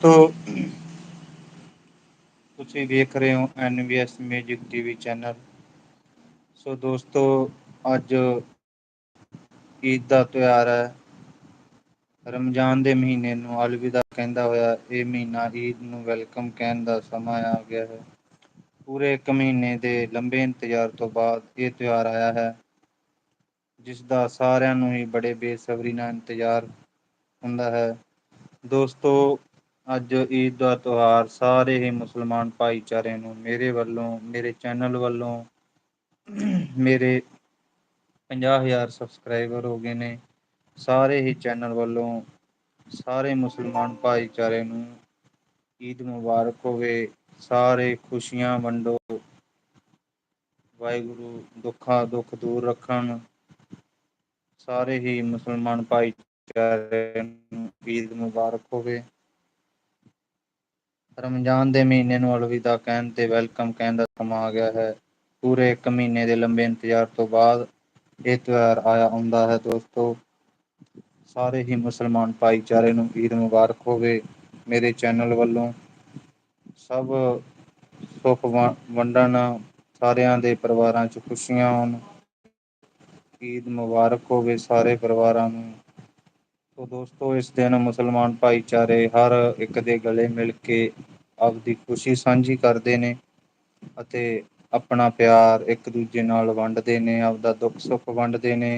ਤੋ ਤੁਸੀਂ ਵੇਖ ਰਹੇ ਹੋ N V S music TV ਵੀ ਚੈਨਲ। ਸੋ ਦੋਸਤੋ, ਅੱਜ ਈਦ ਦਾ ਤਿਉਹਾਰ ਹੈ। ਰਮਜ਼ਾਨ ਦੇ ਮਹੀਨੇ ਨੂੰ ਅਲਵਿਦਾ ਕਹਿੰਦਾ ਹੋਇਆ, ਇਹ ਮਹੀਨਾ ਈਦ ਨੂੰ ਵੈਲਕਮ ਕਹਿਣ ਦਾ ਸਮਾਂ ਆ ਗਿਆ ਹੈ। ਪੂਰੇ ਇੱਕ ਮਹੀਨੇ ਦੇ ਲੰਬੇ ਇੰਤਜ਼ਾਰ ਤੋਂ ਬਾਅਦ ਇਹ ਤਿਉਹਾਰ ਆਇਆ ਹੈ ਜਿਸਦਾ ਸਾਰਿਆਂ ਨੂੰ ਹੀ ਬੜੇ ਬੇਸਬਰੀ ਨਾਲ ਇੰਤਜ਼ਾਰ ਹੁੰਦਾ ਹੈ। ਦੋਸਤੋ ਅੱਜ ਈਦ ਦਾ ਤਿਉਹਾਰ ਸਾਰੇ ਹੀ ਮੁਸਲਮਾਨ ਭਾਈਚਾਰੇ ਨੂੰ ਮੇਰੇ ਵੱਲੋਂ, ਮੇਰੇ ਚੈਨਲ ਵੱਲੋਂ, ਮੇਰੇ ਪੰਜਾਹ ਹਜ਼ਾਰ ਸਬਸਕ੍ਰਾਈਬਰ ਹੋ ਗਏ ਨੇ। ਸਾਰੇ ਹੀ ਚੈਨਲ ਵੱਲੋਂ ਸਾਰੇ ਮੁਸਲਮਾਨ ਭਾਈਚਾਰੇ ਨੂੰ ਈਦ ਮੁਬਾਰਕ ਹੋਵੇ। ਸਾਰੇ ਖ਼ੁਸ਼ੀਆਂ ਵੰਡੋ। ਵਾਹਿਗੁਰੂ ਦੁੱਖਾਂ, ਦੁੱਖ ਦੂਰ ਰੱਖਣ। ਸਾਰੇ ਹੀ ਮੁਸਲਮਾਨ ਭਾਈਚਾਰੇ ਨੂੰ ਈਦ ਮੁਬਾਰਕ ਹੋਵੇ। ਰਮਜ਼ਾਨ ਦੇ ਮਹੀਨੇ ਨੂੰ ਅਲਵਿਦਾ ਕਹਿਣ ਤੇ ਵੈਲਕਮ ਕਹਿਣ ਦਾ ਸਮਾਂ ਆ ਗਿਆ ਹੈ। ਪੂਰੇ ਇੱਕ ਮਹੀਨੇ ਦੇ ਲੰਬੇ ਇੰਤਜ਼ਾਰ ਤੋਂ ਬਾਅਦ ਇਹ ਤਿਉਹਾਰ ਆਇਆ ਹੁੰਦਾ ਹੈ। ਦੋਸਤੋ, ਸਾਰੇ ਹੀ ਮੁਸਲਮਾਨ ਭਾਈਚਾਰੇ ਨੂੰ ਈਦ ਮੁਬਾਰਕ ਹੋਵੇ। ਮੇਰੇ ਚੈਨਲ ਵੱਲੋਂ ਸਭ ਸੁਖ ਵੰਡਣ ਸਾਰਿਆਂ ਦੇ ਪਰਿਵਾਰਾਂ ਚ ਖ਼ੁਸ਼ੀਆਂ ਆਉਣ ਈਦ ਮੁਬਾਰਕ ਹੋਵੇ ਸਾਰੇ ਪਰਿਵਾਰਾਂ ਨੂੰ। ਦੋਸਤੋ, ਇਸ ਦਿਨ ਮੁਸਲਮਾਨ ਭਾਈਚਾਰੇ ਹਰ ਇੱਕ ਦੇ ਗਲੇ ਮਿਲ ਕੇ ਆਪਦੀ ਖ਼ੁਸ਼ੀ ਸਾਂਝੀ ਕਰਦੇ ਨੇ ਅਤੇ ਆਪਣਾ ਪਿਆਰ ਇੱਕ ਦੂਜੇ ਨਾਲ ਵੰਡਦੇ ਨੇ, ਆਪਦਾ ਦੁੱਖ ਸੁੱਖ ਵੰਡਦੇ ਨੇ।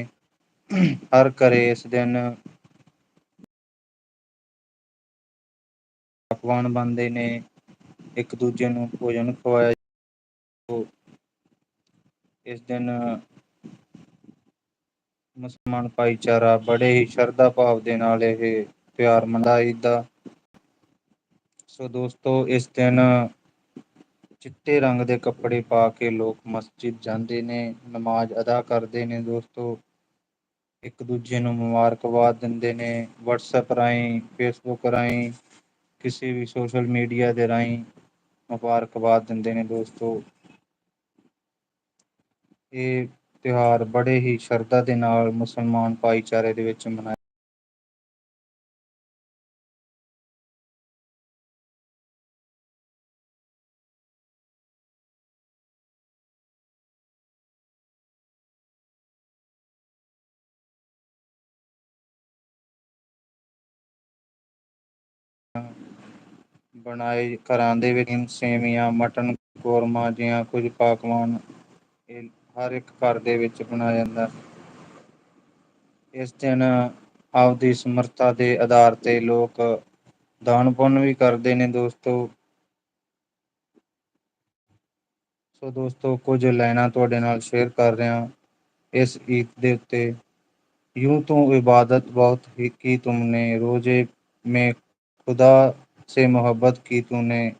ਹਰ ਘਰੇ ਇਸ ਦਿਨ ਪਕਵਾਨ ਬਣਦੇ ਨੇ, ਇੱਕ ਦੂਜੇ ਨੂੰ ਭੋਜਨ ਖਵਾਇਆ ਇਸ ਦਿਨ ਮੁਸਲਮਾਨ ਭਾਈਚਾਰਾ ਬੜੇ ਹੀ ਸ਼ਰਧਾ ਭਾਵ ਦੇ ਨਾਲ ਇਹ ਤਿਉਹਾਰ ਮਨਾਈ ਸੋ ਦੋਸਤੋ, ਇਸ ਦਿਨ ਚਿੱਟੇ ਰੰਗ ਦੇ ਕੱਪੜੇ ਪਾ ਕੇ ਲੋਕ ਮਸਜਿਦ ਜਾਂਦੇ ਨੇ, ਨਮਾਜ਼ ਅਦਾ ਕਰਦੇ ਨੇ ਦੋਸਤੋ। ਇੱਕ ਦੂਜੇ ਨੂੰ ਮੁਬਾਰਕਬਾਦ ਦਿੰਦੇ ਨੇ ਵਟਸਐਪ ਰਾਹੀਂ ਫੇਸਬੁੱਕ ਰਾਹੀਂ, ਕਿਸੇ ਵੀ ਸੋਸ਼ਲ ਮੀਡੀਆ ਦੇ ਰਾਹੀਂ ਮੁਬਾਰਕਬਾਦ ਦਿੰਦੇ ਨੇ ਦੋਸਤੋ। ਇਹ ਤਿਉਹਾਰ ਬੜੇ ਹੀ ਸ਼ਰਧਾ ਦੇ ਨਾਲ ਮੁਸਲਮਾਨ ਭਾਈਚਾਰੇ ਦੇ ਵਿੱਚ ਮਨਾਏ ਬਣਾਏ ਘਰਾਂ ਦੇ ਵਿੱਚ ਸੇਵੀਆਂ, ਮਟਨ, ਕੌਰਮਾ ਜਿਹਾ ਕੁਝ ਪਕਵਾਨ ਹਰ ਇੱਕ ਘਰ ਦੇ ਵਿੱਚ ਬਣਾਇਆ ਜਾਂਦਾ। ਇਸ ਦਿਨ ਆਪਦੀ ਸਮਰੱਥਾ ਦੇ ਆਧਾਰ ਤੇ ਲੋਕ ਦਾਨ ਪੁੰਨ ਵੀ ਕਰਦੇ ਨੇ ਦੋਸਤੋ। ਸੋ ਦੋਸਤੋ, ਕੁਝ ਲਾਈਨਾਂ ਤੁਹਾਡੇ ਨਾਲ ਸ਼ੇਅਰ ਕਰ ਰਿਹਾ ਇਸ ਈਦ ਦੇ ਉੱਤੇ ਯੂੰ ਤੂੰ ਇਬਾਦਤ ਬਹੁਤ ਹੀ ਕੀ ਤੁਮਨੇ, ਰੋਜ਼ੇ ਮੈਂ ਖੁਦਾ ਸੇ ਮੁਹੱਬਤ ਕੀ ਤੂੰਨੇ।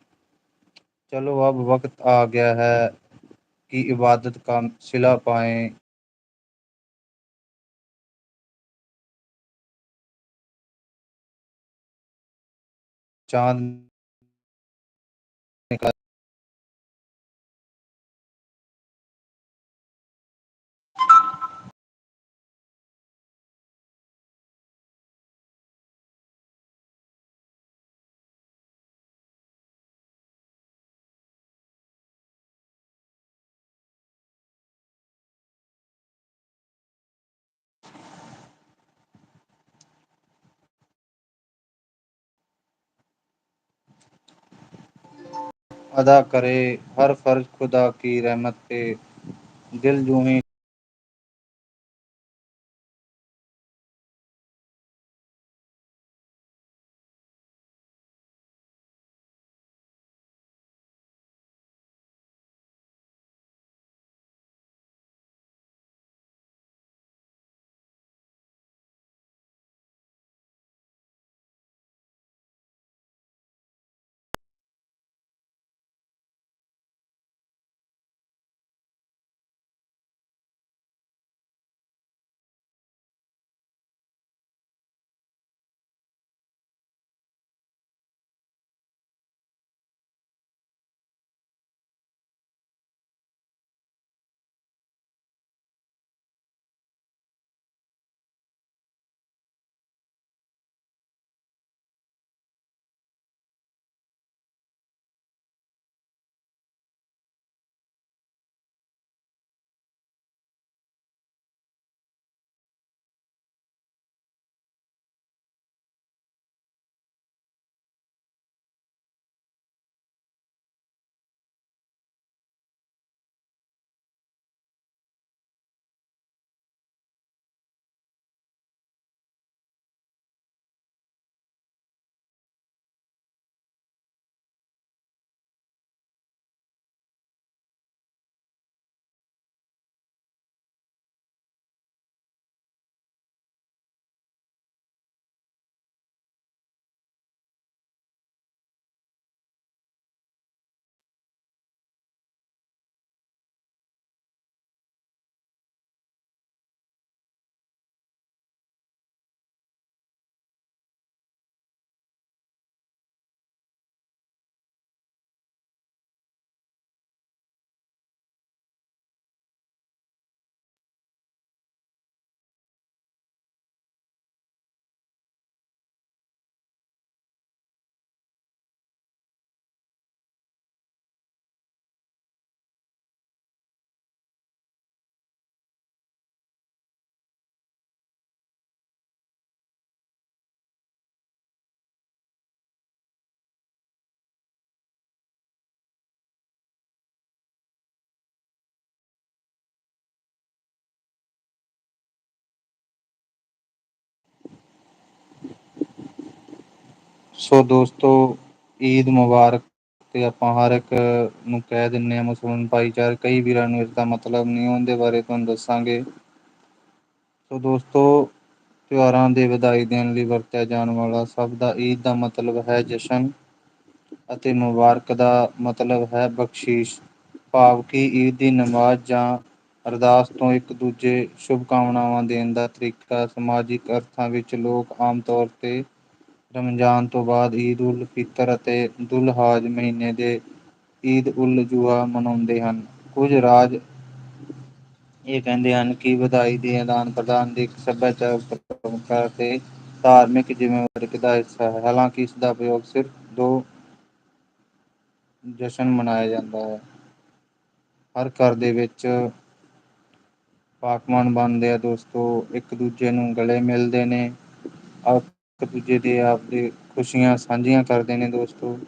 ਚਲੋ, ਅਬ ਵਕਤ ਆ ਗਿਆ ਹੈ। की इबादत का सिला पाए। चाँद अदा करे हर फर्ज खुदा की रहमत पे दिल यूं ਸੋ ਦੋਸਤੋ, ਈਦ ਮੁਬਾਰਕ ਤੇ ਆਪਾਂ ਹਰ ਇੱਕ ਨੂੰ ਕਹਿ ਦਿੰਦੇ ਹਾਂ ਮੁਸਲਮਾਨ ਭਾਈਚਾਰ, ਕਈ ਵੀਰਾਂ ਨੂੰ ਇਸਦਾ ਮਤਲਬ ਨਹੀਂ, ਉਹਦੇ ਬਾਰੇ ਤੁਹਾਨੂੰ ਦੱਸਾਂਗੇ। ਸੋ ਦੋਸਤੋ, ਤਿਉਹਾਰਾਂ ਦੇ ਵਧਾਈ ਦੇਣ ਲਈ ਵਰਤਿਆ ਜਾਣ ਵਾਲਾ ਸਭ ਦਾ ਈਦ ਦਾ ਮਤਲਬ ਹੈ ਜਸ਼ਨ ਅਤੇ ਮੁਬਾਰਕ ਦਾ ਮਤਲਬ ਹੈ ਬਖਸ਼ੀਸ਼। ਭਾਵ ਕਿ ਈਦ ਦੀ ਨਮਾਜ਼ ਜਾਂ ਅਰਦਾਸ ਤੋਂ ਇੱਕ ਦੂਜੇ ਸ਼ੁਭ ਕਾਮਨਾਵਾਂ ਦੇਣ ਦਾ ਤਰੀਕਾ ਸਮਾਜਿਕ ਅਰਥਾਂ ਵਿੱਚ ਲੋਕ ਆਮ ਤੌਰ ਤੇ ਰਮਜ਼ਾਨ ਤੋਂ ਬਾਅਦ ਈਦ ਉਲ ਫਿਤਰ ਅਤੇ ਦੁਲਹਾਜ ਮਹੀਨੇ ਦੇ ਈਦ ਉਲ ਜੁਹਾ ਮਨਾਉਂਦੇ ਹਨ। ਕੁੱਝ ਰਾਜ ਇਹ ਕਹਿੰਦੇ ਹਨ ਕਿ ਵਧਾਈ ਦੇ ਆਦਾਨ ਪ੍ਰਦਾਨ ਦੀ ਇੱਕ ਸੱਭਿਆਚਾਰ ਤੇ ਧਾਰਮਿਕ ਜਿੰਮੇਵਾਰੀ ਦਾ ਹਿੱਸਾ ਹੈ। ਹਾਲਾਂਕਿ ਇਸ ਦਾ ਉਪਯੋਗ ਸਿਰਫ ਦੋ ਜਸ਼ਨ ਮਨਾਇਆ ਜਾਂਦਾ ਹੈ। ਹਰ ਘਰ ਦੇ ਵਿੱਚ ਪਾਕਵਾਨ ਬਣਦੇ ਆ, ਦੋਸਤੋ, ਇੱਕ ਦੂਜੇ ਨੂੰ ਗਲੇ ਮਿਲਦੇ ਨੇ। ਇੱਕ ਦੂਜੇ ਦੇ ਆਪਦੇ ਖ਼ੁਸ਼ੀਆਂ ਸਾਂਝੀਆਂ ਕਰਦੇ ਨੇ ਦੋਸਤੋ।